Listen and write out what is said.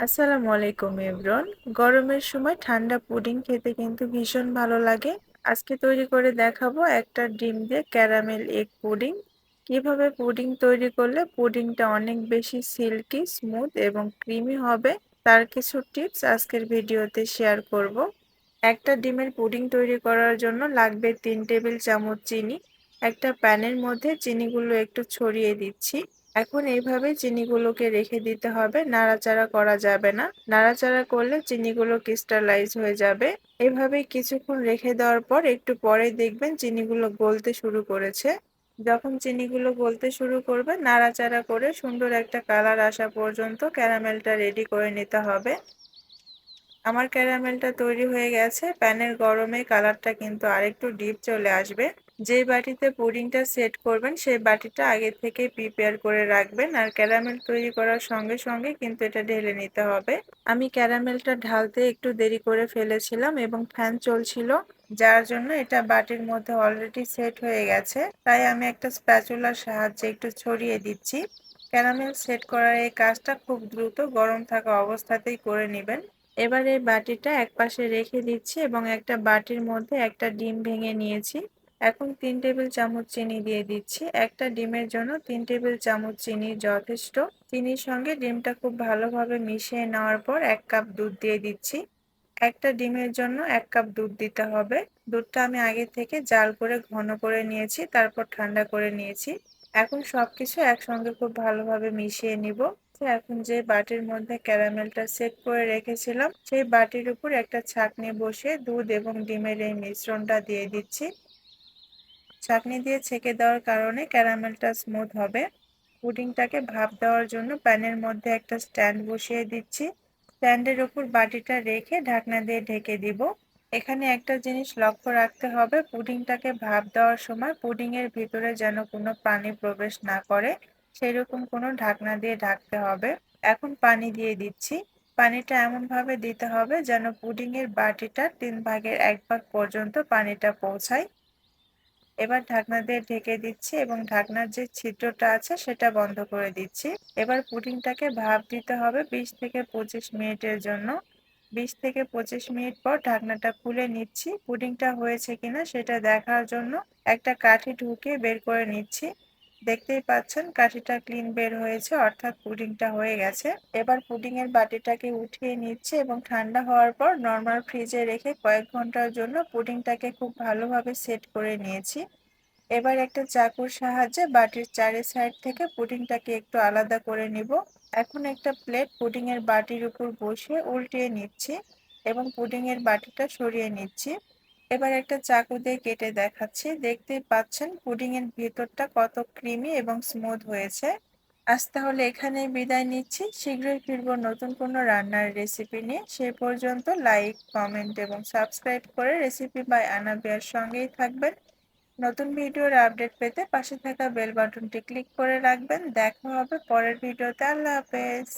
আসসালামু আলাইকুম এভরন গরমের সময় ঠান্ডা পুডিং খেতে কিন্তু ভীষণ ভালো লাগে। আজকে তৈরি করে দেখাবো একটা ডিম দিয়ে ক্যারামেল এগ পুডিং। কীভাবে পুডিং তৈরি করলে পুডিংটা অনেক বেশি সিল্কি, স্মুথ এবং ক্রিমি হবে তার কিছু টিপস আজকের ভিডিওতে শেয়ার করব। একটা ডিমের পুডিং তৈরি করার জন্য লাগবে তিন টেবিল চামচ চিনি। একটা প্যানের মধ্যে চিনিগুলো একটু ছড়িয়ে দিচ্ছি। এখন এইভাবে চিনিগুলোকে রেখে দিতে হবে। নাড়াচাড়া করা যাবে না। নাড়াচাড়া করলে চিনিগুলো ক্রিস্টালাইজ হয়ে যাবে। এভাবে কিছুক্ষণ রেখে দেওয়ার পর একটু পরে দেখবেন চিনিগুলো গলতে শুরু করেছে। যখন চিনিগুলো গলতে শুরু করবে, নাড়াচাড়া করে সুন্দর একটা কালার আসা পর্যন্ত ক্যারামেলটা রেডি করে নিতে হবে। আমার ক্যারামেলটা তৈরি হয়ে গেছে। প্যানের গরমে কালারটা কিন্তু আরেকটু ডিপ চলে আসবে। যে বাটিতে পুডিংটা সেট করবেন, সেই বাটিটা আগে থেকে প্রিপেয়ার করে রাখবেন। আর ক্যারামেল তৈরি করার সঙ্গে সঙ্গে কিন্তু এটা ঢেলে নিতে হবে। আমি ক্যারামেলটা ঢালতে একটু দেরি করে ফেলেছিলাম এবং ফ্যান চলছিল, যার জন্য এটা বাটির মধ্যে অলরেডি সেট হয়ে গেছে। তাই আমি একটা স্প্যাচুলার সাহায্যে একটু ছড়িয়ে দিচ্ছি। ক্যারামেল সেট করার এই কাজটা খুব দ্রুত গরম থাকা অবস্থাতেই করে নেবেন। এবার এই বাটিটা এক পাশে রেখে দিচ্ছি এবং একটা বাটির মধ্যে একটা ডিম ভেঙে নিয়েছি। এখন তিন টেবিল চামচ চিনি দিয়ে দিচ্ছি। একটা ডিমের জন্য তিন টেবিল চামচ চিনি যথেষ্ট। চিনির সঙ্গে ডিমটা খুব ভালোভাবে মিশিয়ে নেওয়ার পর এক কাপ দুধ দিয়ে দিচ্ছি। একটা ডিমের জন্য এক কাপ দুধ দিতে হবে। দুধটা আমি আগে থেকে জাল করে ঘন করে নিয়েছি, তারপর ঠান্ডা করে নিয়েছি। এখন সব কিছু একসঙ্গে খুব ভালোভাবে মিশিয়ে নিব। এখন যে বাটির মধ্যে ক্যারামেলটা সেট করে রেখেছিলাম, সেই বাটির উপর একটা ছাকনি বসিয়ে দুধ এবং ডিমের এই মিশ্রণটা দিয়ে দিচ্ছি। ছাকনি দিয়ে ছেঁকে দেওয়ার কারণে ক্যারামেলটা স্মুথ হবে। পুডিংটাকে ভাপ দেওয়ার জন্য প্যানের মধ্যে একটা স্ট্যান্ড বসিয়ে দিচ্ছি। স্ট্যান্ডের উপর বাটিটা রেখে ঢাকনা দিয়ে ঢেকে দিব। এখানে একটা জিনিস লক্ষ্য রাখতে হবে, পুডিংটাকে ভাপ দেওয়ার সময় পুডিংয়ের ভিতরে যেন কোনো পানি প্রবেশ না করে, সেরকম কোনো ঢাকনা দিয়ে ঢাকতে হবে। এখন পানি দিয়ে দিচ্ছি। পানিটা এমনভাবে দিতে হবে যেন পুডিংয়ের বাটিটা তিন ভাগের এক ভাগ পর্যন্ত পানিটা পৌঁছায়। এবার ঢাকনা দিয়ে ঢেকে দিচ্ছি এবং ঢাকনার যে ছিদ্রটা আছে সেটা বন্ধ করে দিচ্ছি। এবার পুডিংটাকে ভাপ দিতে হবে বিশ থেকে পঁচিশ মিনিটের জন্য। বিশ থেকে পঁচিশ মিনিট পর ঢাকনাটা খুলে নিচ্ছি। পুডিংটা হয়েছে কিনা সেটা দেখার জন্য একটা কাঠি ঢুকিয়ে বের করে নিচ্ছি। দেখতেই পাচ্ছেন কাঠিটা ক্লিন বের হয়েছে, অর্থাৎ পুডিংটা হয়ে গেছে। এবার পুডিং এর বাটিটাকে উঠিয়ে নিচ্ছে এবং ঠান্ডা হওয়ার পর নর্মাল ফ্রিজে রেখে কয়েক ঘণ্টার জন্য পুডিংটাকে খুব ভালোভাবে সেট করে নিয়েছি। এবার একটা চাকুর সাহায্যে বাটির চারি সাইড থেকে পুডিংটাকে একটু আলাদা করে নিব। এখন একটা প্লেট পুডিং এর বাটির উপর বসিয়ে উল্টিয়ে নিচ্ছি এবং পুডিং এর বাটিটা সরিয়ে নিচ্ছি। এবার একটা চাকু দিয়ে কেটে দেখাচ্ছি। দেখতেই পাচ্ছেন, পুডিং এর ভিতরটা কত ক্রিমি এবং স্মুথ হয়েছে। আজ তাহলে এখানে বিদায় নিচ্ছি। শীঘ্রই ফিরবো নতুন কোনো রান্নার রেসিপি নিয়ে। সে পর্যন্ত লাইক কমেন্ট এবং সাবস্ক্রাইব করে রেসিপি বাই আনাবিয়ার সঙ্গেই থাকবেন। নতুন ভিডিওর আপডেট পেতে পাশে থাকা বেল বাটনটি ক্লিক করে রাখবেন। দেখা হবে পরের ভিডিওতে। আল্লাহ হাফেজ।